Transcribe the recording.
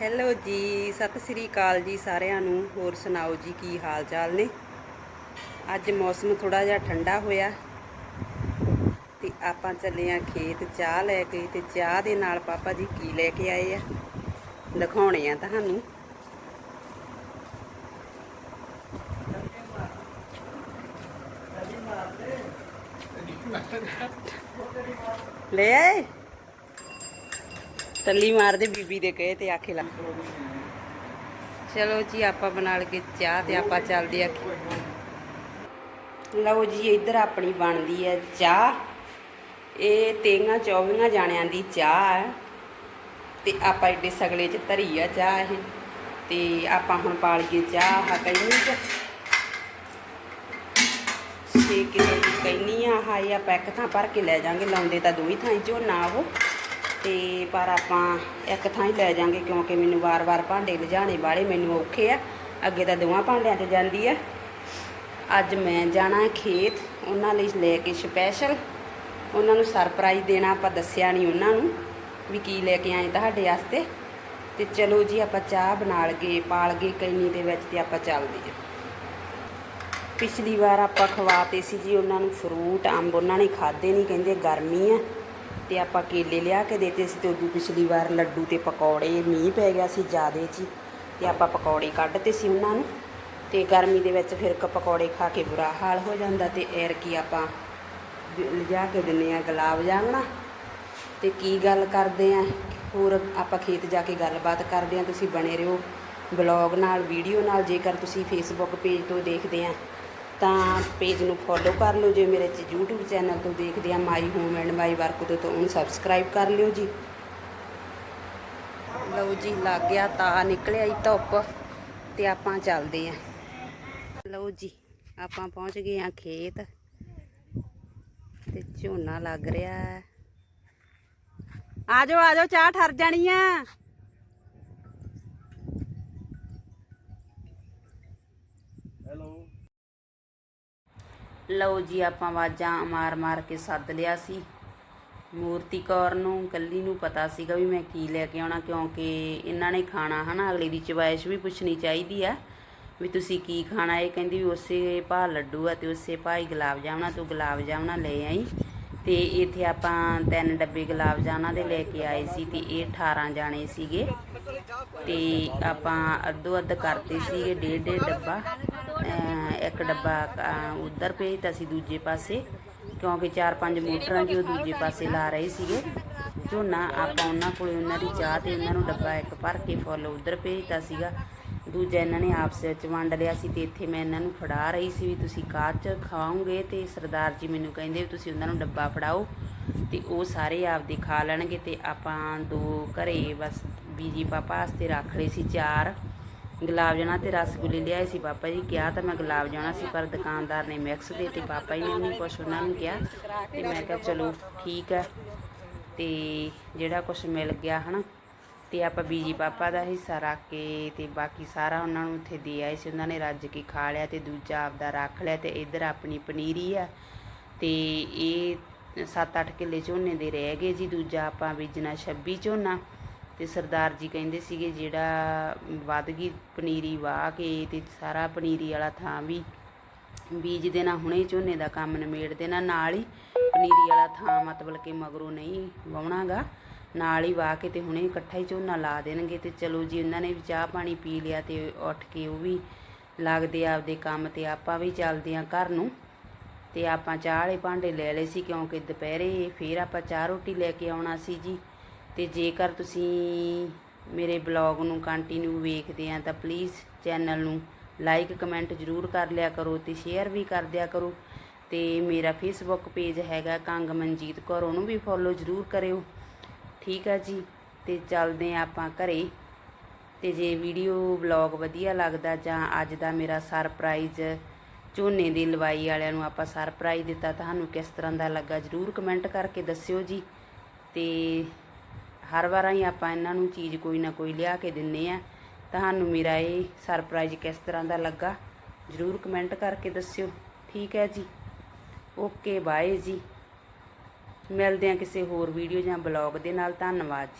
Hello ਜੀ, ਸਤਿ ਸ੍ਰੀ ਅਕਾਲ ਜੀ ਸਾਰਿਆਂ ਨੂੰ। ਹੋਰ ਸੁਣਾਓ ਜੀ, ਕੀ ਹਾਲ ਚਾਲ ਨੇ? ਅੱਜ ਮੌਸਮ ਥੋੜਾ ਜਿਹਾ ਠੰਡਾ ਹੋਇਆ। ਤੇ ਆਪਾਂ ਚੱਲੇ ਆ ਖੇਤ ਚਾਹ ਲੈ ਕੇ ਤੇ ਚਾਹ ਦੇ ਨਾਲ ਪਾਪਾ ਜੀ ਕੀ ਲੈ ਕੇ ਆਏ ਆ? ਦਿਖਾਉਣੇ ਆ ਤੁਹਾਨੂੰ। ਲੈ ਆਏ। ਟੱਲੀ ਮਾਰਦੇ ਬੀਬੀ ਦੇ ਕਹੇ ਤੇ ਆਖੇ ਲਾ। ਚਲੋ ਜੀ, ਆਪਾਂ ਬਣਾ ਲਗੇ ਚਾਹ ਤੇ ਆਪਾਂ ਚੱਲਦੇ ਆ ਲਓ ਜੀ, ਇੱਧਰ ਆਪਣੀ ਬਣਦੀ ਹੈ ਚਾਹ। ਇਹ ਤੇਈਆਂ ਚੌਵੀਆਂ ਜਾਣਿਆਂ ਦੀ ਚਾਹ ਹੈ। ਤੇ ਆਪਾਂ ਏਡੇ ਸਗਲੇ ਚ ਧਰੀ ਆ ਚਾਹ ਇਹ। ਤੇ ਆਪਾਂ ਹੁਣ ਪਾਲ ਕੇ ਚਾਹ ਆ ਕਈਨੀ ਚ 6 ਕਿਲੋ ਦੀ ਕਈਨੀ ਆ ਹਾਈ ਆਪਾਂ ਇੱਕ ਥਾਂ ਭਰ ਕੇ ਲੈ ਜਾਾਂਗੇ ਲਾਉਂਦੇ ਤਾਂ ਦੋਈ ਥਾਂ ਝੋਨਾ ਉਹ। ਤੇ ਪਰ ਆਪਾਂ ਇੱਕ ਥਾਂ ਹੀ ਲੈ ਜਾਾਂਗੇ ਕਿਉਂਕਿ ਮੈਨੂੰ ਵਾਰ-ਵਾਰ ਭਾਂਡੇ ਲਿਜਾਣੇ ਵਾਲੇ ਮੈਨੂੰ ਔਖੇ ਆ। ਅੱਗੇ ਤਾਂ ਦੋਵਾਂ ਭਾਂਡਿਆਂ ਤੇ ਜਾਂਦੀ ਆ। ਅੱਜ ਮੈਂ ਜਾਣਾ ਖੇਤ, ਉਹਨਾਂ ਲਈ ਲੈ ਕੇ ਸਪੈਸ਼ਲ ਉਹਨਾਂ ਨੂੰ ਸਰਪ੍ਰਾਈਜ਼ ਦੇਣਾ ਆਪਾਂ ਦੱਸਿਆ ਨਹੀਂ ਉਹਨਾਂ ਨੂੰ ਵੀ ਕੀ ਲੈ ਕੇ ਆਏ ਤੁਹਾਡੇ ਵਾਸਤੇ। ਤੇ ਚਲੋ ਜੀ ਆਪਾਂ ਚਾਹ ਬਣਾ ਲਗੇ ਪਾਲ ਗਏ ਕਈਨੀ ਦੇ ਵਿੱਚ ਤੇ ਆਪਾਂ ਚੱਲਦੇ ਹਾਂ। ਪਿਛਲੀ ਵਾਰ ਆਪਾਂ ਖਵਾਤੇ ਸੀ ਜੀ ਉਹਨਾਂ ਨੂੰ ਫਰੂਟ ਅੰਬ ਉਹਨਾਂ ਨੇ ਖਾਦੇ ਨਹੀਂ ਕਹਿੰਦੇ ਗਰਮੀ ਆ। ਤੇ ਆਪਾਂ ਕੇਲੇ ਲਿਆ ਕੇ ਦੇਤੇ ਸੀ ਤੇ ਉਦੋਂ ਪਿਛਲੀ ਵਾਰ ਲੱਡੂ ਤੇ ਪਕੌੜੇ ਮੀਂਹ ਪੈ ਗਿਆ ਸੀ ਜ਼ਿਆਦੇ ਚ ਹੀ, ਤੇ ਆਪਾਂ ਪਕੌੜੇ ਕੱਢਤੇ ਸੀ ਉਹਨਾਂ ਨੂੰ। ਤੇ ਗਰਮੀ ਦੇ ਵਿੱਚ ਫਿਰ ਕ ਪਕੌੜੇ ਖਾ ਕੇ ਬੁਰਾ ਹਾਲ ਹੋ ਜਾਂਦਾ ਤੇ ਐਰ ਕੀ ਆਪਾਂ ਲਿਜਾ ਕੇ ਦਿੰਨੇ ਆ ਗੁਲਾਬ ਜਾਮਣਾ। ਤੇ ਕੀ ਗੱਲ ਕਰਦੇ ਆ? ਹੋਰ ਆਪਾਂ ਖੇਤ ਜਾ ਕੇ ਗੱਲਬਾਤ ਕਰਦੇ ਆ ਤੁਸੀਂ ਬਣੇ ਰਹੋ ਬਲੌਗ ਨਾਲ ਵੀਡੀਓ ਨਾਲ ਜੇਕਰ ਤੁਸੀਂ ਫੇਸਬੁੱਕ ਪੇਜ ਤੋਂ ਦੇਖਦੇ ਆ। ਤਾਂ ਪੇਜ ਨੂੰ ਫੋਲੋ ਕਰ ਲਓ ਜੇ ਮੇਰੇ YouTube ਚੈਨਲ ਤੋਂ ਦੇਖਦੇ ਆ my home and my work ਤੋਂ, ਤਾਂ ਉਹਨੂੰ ਸਬਸਕ੍ਰਾਈਬ ਕਰ ਲਿਓ ਜੀ। ਲਓ ਜੀ, ਲੱਗ ਗਿਆ ਤਾਂ ਨਿਕਲਿਆ ਹੀ ਧੁੱਪ ਤੇ ਆਪਾਂ ਚੱਲਦੇ ਆ। ਲਓ ਜੀ, ਆਪਾਂ ਪਹੁੰਚ ਗਏ ਆ ਖੇਤ ਤੇ ਝੋਨਾ ਲੱਗ ਰਿਹਾ। ਆ ਜਾਓ ਆ ਜਾਓ, ਚਾਹ ਠਰ ਜਾਣੀ ਆ। ਲਓ ਜੀ, ਆਪਾਂ ਆਵਾਜ਼ਾਂ ਮਾਰ ਮਾਰ ਕੇ ਸੱਦ ਲਿਆ ਸੀ। ਮੂਰਤੀ ਕੌਰ ਨੂੰ, ਕੱਲੀ ਨੂੰ ਪਤਾ ਸੀਗਾ ਵੀ ਮੈਂ ਕੀ ਲੈ ਕੇ ਆਉਣਾ, ਕਿਉਂਕਿ ਇਹਨਾਂ ਨੇ ਖਾਣਾ ਹਨਾ, ਅਗਲੇ ਦੀ ਚਵਾਇਸ਼ ਵੀ ਪੁੱਛਣੀ ਚਾਹੀਦੀ ਆ, ਵੀ ਤੁਸੀਂ ਕੀ ਖਾਣਾ? ਇਹ ਕਹਿੰਦੀ ਵੀ ਉਸੇ ਭਾਅ ਲੱਡੂ ਆ ਤੇ ਉਸੇ ਭਾਈ ਗੁਲਾਬ ਜਾਮਣਾ, ਤੂੰ ਗੁਲਾਬ ਜਾਮਣਾ ਲੈ ਆਈ। ਤੇ ਇੱਥੇ ਆਪਾਂ ਤਿੰਨ ਡੱਬੇ ਗੁਲਾਬ ਜਾਮਣਾ ਦੇ ਲੈ ਕੇ ਆਏ ਸੀ ਤੇ ਇਹ 18 ਜਾਣੇ ਸੀਗੇ। ਤੇ ਆਪਾਂ ਅੱਧੋ ਅੱਧ ਕਰਤੇ ਸੀਗੇ, ਡੇਢ ਡੇਢ ਡੱਬਾ। ਇੱਕ ਡੱਬਾ, ਅਹ ਉਧਰ ਭੇਜਤਾ ਸੀ ਦੂਜੇ ਪਾਸੇ, ਕਿਉਂਕਿ ਚਾਰ ਪੰਜ ਮੋਟਰਾਂ ਜੀ ਉਹ ਦੂਜੇ ਪਾਸੇ ਲਾ ਰਹੇ ਸੀਗੇ। ਝੋਨਾ, ਆਪਾਂ ਉਹਨਾਂ ਕੋਲੇ ਉਹਨਾਂ ਦੀ ਚਾਹ ਤੇ ਉਹਨਾਂ ਨੂੰ ਡੱਬਾ ਇੱਕ ਭਰ ਕੇ ਫੁੱਲ ਉਧਰ ਭੇਜਤਾ ਸੀਗਾ। ਦੂਜਾ ਇਹਨਾਂ ਨੇ ਆਪਸ ਵਿੱਚ ਵੰਡ ਲਿਆ ਸੀ ਤੇ ਇੱਥੇ ਮੈਂ ਇਹਨਾਂ ਨੂੰ ਫੜਾ ਰਹੀ ਸੀ ਵੀ ਤੁਸੀਂ ਕਾਹ ਚ ਖਾਓਗੇ ਤੇ ਸਰਦਾਰ ਜੀ ਮੈਨੂੰ ਕਹਿੰਦੇ ਵੀ ਤੁਸੀਂ ਉਹਨਾਂ ਨੂੰ ਡੱਬਾ ਫੜਾਓ ਤੇ ਉਹ ਸਾਰੇ ਆਪਦੇ ਖਾ ਲੈਣਗੇ ਤੇ ਆਪਾਂ ਦੋ ਘਰੇ ਬਸ ਬੀਜੀ ਪਾਪਾ ਵਾਸਤੇ ਰੱਖ ਲਏ ਸੀ ਚਾਰ। ਗੁਲਾਬ ਜਾਣਾ ਤੇ ਰਸਗੁੱਲੇ ਲਿਆਏ ਸੀ ਪਾਪਾ ਜੀ, ਕਿਹਾ ਤਾਂ ਮੈਂ ਗੁਲਾਬ ਜਾਣਾ ਸੀ, ਪਰ ਦੁਕਾਨਦਾਰ ਨੇ ਮਿਕਸ ਦੇ ਤੇ ਪਾਪਾ ਜੀ ਨੇ ਨਹੀਂ ਕੁਛ ਉਹਨਾਂ ਨੂੰ ਕਿਹਾ ਤੇ ਮੈਂ ਕਿਹਾ ਚਲੋ ਠੀਕ ਹੈ। ਤੇ ਜਿਹੜਾ ਕੁਛ ਮਿਲ ਗਿਆ ਹਨਾ, ਤੇ ਆਪਾਂ ਬੀਜੀ ਪਾਪਾ ਦਾ ਹਿੱਸਾ ਰੱਖ ਕੇ ਤੇ ਬਾਕੀ ਸਾਰਾ ਉਹਨਾਂ ਨੂੰ ਉੱਥੇ ਦੇ ਆਏ ਸੀ, ਉਹਨਾਂ ਨੇ ਰੱਜ ਕੇ ਖਾ ਲਿਆ ਤੇ ਦੂਜਾ ਆਪਦਾ ਰੱਖ ਲਿਆ ਤੇ ਇੱਧਰ ਆਪਣੀ ਪਨੀਰੀ ਆ ਤੇ ਇਹ 7-8 ਕਿੱਲੇ ਝੋਨੇ ਦੇ ਰਹਿ ਗਏ ਜੀ, ਦੂਜਾ ਆਪਾਂ ਬੀਜਣਾ 26 ਝੋਨਾ। ਤੇ ਸਰਦਾਰ ਜੀ ਕਹਿੰਦੇ ਸੀਗੇ ਜਿਹੜਾ ਵੱਧ ਗਈ ਪਨੀਰੀ ਵਾਹ ਕੇ ਤੇ ਸਾਰਾ ਪਨੀਰੀ ਵਾਲਾ ਥਾਂ ਵੀ ਬੀਜ ਦੇਣਾ, ਹੁਣੇ ਝੋਨੇ ਦਾ ਕੰਮ ਨਿਮੇੜ ਦੇਣਾ, ਨਾਲ ਹੀ ਪਨੀਰੀ ਵਾਲਾ ਥਾਂ ਮਤਲਬ ਕਿ ਮਗਰੋਂ ਨਹੀਂ ਵਾਉਣਾਗਾ ਨਾਲ ਹੀ ਵਾਹ ਕੇ ਤੇ ਹੁਣੇ ਇਕੱਠਾ ਹੀ ਝੋਨਾ ਲਾ ਦੇਣਗੇ ਤੇ ਚਲੋ ਜੀ ਉਹਨਾਂ ਨੇ ਵੀ ਚਾਹ ਪਾਣੀ ਪੀ ਲਿਆ ਤੇ ਉੱਠ ਕੇ ਉਹ ਵੀ ਲੱਗਦੇ ਆਪਦੇ ਕੰਮ ਤੇ ਆਪਾਂ ਵੀ ਚੱਲਦੇ ਆਂ ਘਰ ਨੂੰ ਤੇ ਆਪਾਂ ਚਾਹ ਵਾਲੇ ਭਾਂਡੇ ਲੈ ਲਏ ਸੀ ਕਿਉਂਕਿ ਦੁਪਹਿਰੇ ਫੇਰ ਆਪਾਂ ਚਾਹ ਰੋਟੀ ਲੈ ਕੇ ਆਉਣਾ ਸੀ ਜੀ। ਤੇ ਜੇਕਰ ਤੁਸੀਂ ਮੇਰੇ ਬਲੌਗ ਨੂੰ ਕੰਟੀਨਿਊ ਵੇਖਦੇ ਆ, ਤਾਂ ਪਲੀਜ਼ ਚੈਨਲ ਨੂੰ ਲਾਈਕ ਕਮੈਂਟ ਜ਼ਰੂਰ ਕਰ ਲਿਆ ਕਰੋ ਤੇ ਸ਼ੇਅਰ ਵੀ ਕਰ ਦਿਆ ਕਰੋ। ਤੇ ਮੇਰਾ ਫੇਸਬੁੱਕ ਪੇਜ ਹੈਗਾ ਕੰਗ ਮਨਜੀਤ ਕੌਰ, ਉਹਨੂੰ ਵੀ ਫੋਲੋ ਜ਼ਰੂਰ ਕਰਿਓ। ਠੀਕ ਆ ਜੀ, ਤੇ ਚੱਲਦੇ ਆ ਆਪਾਂ ਘਰੇ। ਤੇ ਜੇ ਵੀਡੀਓ ਵਲੌਗ ਵਧੀਆ ਲੱਗਦਾ ਜਾਂ ਅੱਜ ਦਾ ਮੇਰਾ ਸਰਪ੍ਰਾਈਜ਼ ਝੋਨੇ ਦੀ ਲਵਾਈ ਵਾਲਿਆਂ ਨੂੰ ਆਪਾਂ ਸਰਪ੍ਰਾਈਜ਼ ਦਿੱਤਾ, ਤੁਹਾਨੂੰ ਕਿਸ ਤਰ੍ਹਾਂ ਦਾ ਲੱਗਾ ਜਰੂਰ ਕਮੈਂਟ ਕਰਕੇ ਦੱਸਿਓ ਜੀ। ਤੇ ਹਰ ਵਾਰਾਂ ਹੀ ਆਪਾਂ ਇਹਨਾਂ ਨੂੰ ਚੀਜ਼ ਕੋਈ ਨਾ ਕੋਈ ਲਿਆ ਕੇ ਦਿੰਨੇ ਆ। ਤੁਹਾਨੂੰ ਮੇਰਾ ਇਹ ਸਰਪ੍ਰਾਈਜ਼ ਕਿਸ ਤਰ੍ਹਾਂ ਦਾ ਲੱਗਾ, ਜਰੂਰ ਕਮੈਂਟ ਕਰਕੇ ਦੱਸਿਓ। ਠੀਕ ਹੈ ਜੀ। ਓਕੇ ਬਾਏ ਜੀ। ਮਿਲਦੇ ਆ ਕਿਸੇ ਹੋਰ ਵੀਡੀਓ ਜਾਂ ਬਲੌਗ ਦੇ ਨਾਲ। ਧੰਨਵਾਦ ਜੀ।